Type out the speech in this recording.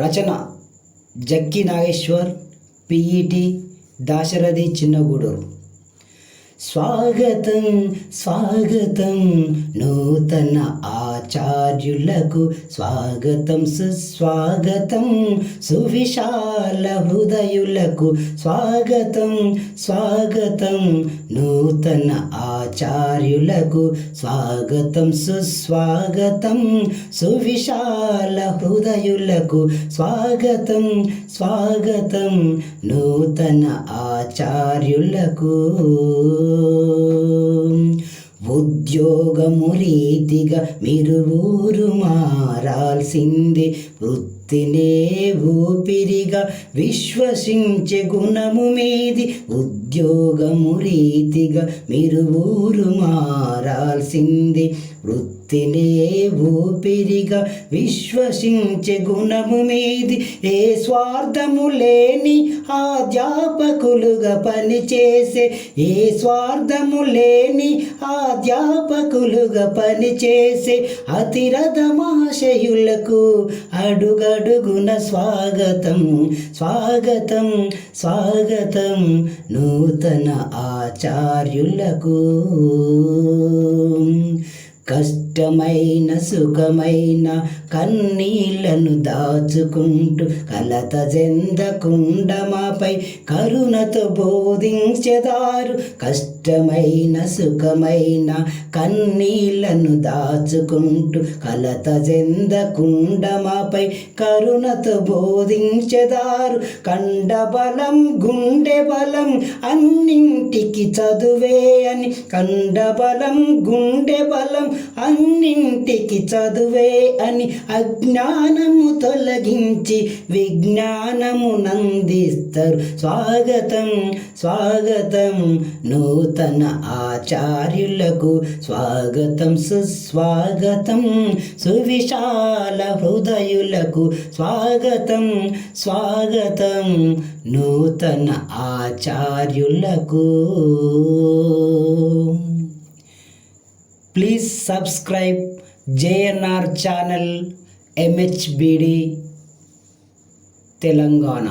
రచన Jakki Nageshwar PET Dasarathi Chinnagudur. స్వాగతం స్వాగతం. నూతన ఆచార్యులకు స్వాగతం సుస్వాగతం. సువిశాల హృదయులకు స్వాగతం స్వాగతం. నూతన ఆచార్యులకు స్వాగతం సుస్వాగతం. సువిశాల హృదయులకు స్వాగతం స్వాగతం. నూతన ఆచార్యులకు ఉద్యోగము రీతిగా మీరు ఊరు మారాల్సిందే. వృత్తినే ఊపిరిగా విశ్వసించే గుణము మీది. ఉద్యోగము రీతిగా మీరు ఊరు మారాల్సింది. వృత్తినే ఊపిరిగా విశ్వసించే గుణము మీది. ఏ స్వార్థము లేని ఆధ్యాపకులుగా పనిచేసే. ఏ స్వార్థము లేని ఆధ్యాపకులుగా పనిచేసే. అతిరథమాశయులకు అడుగున స్వాగతం స్వాగతం స్వాగతం నూతన ఆచార్యులకు. కష్టమైన సుఖమైన కన్నీళ్ళను దాచుకుంటూ కలత చెందకుండ మాపై కరుణతో బోధించేదారు. కష్టమైన సుఖమైన కన్నీళ్ళను దాచుకుంటూ కలత చెందకుండ మాపై కరుణతో బోధించేదారు. కండ బలం గుండె బలం అన్నింటికి చదువే అని కండ బలం గుండె బలం అన్నింటికి చదువే అని అజ్ఞానము తొలగించి విజ్ఞానము నందిస్తారు. స్వాగతం స్వాగతం నూతన ఆచార్యులకు స్వాగతం సుస్వాగతం సువిశాల హృదయులకు స్వాగతం స్వాగతం నూతన ఆచార్యులకు. please subscribe JNR channel MHBD Telangana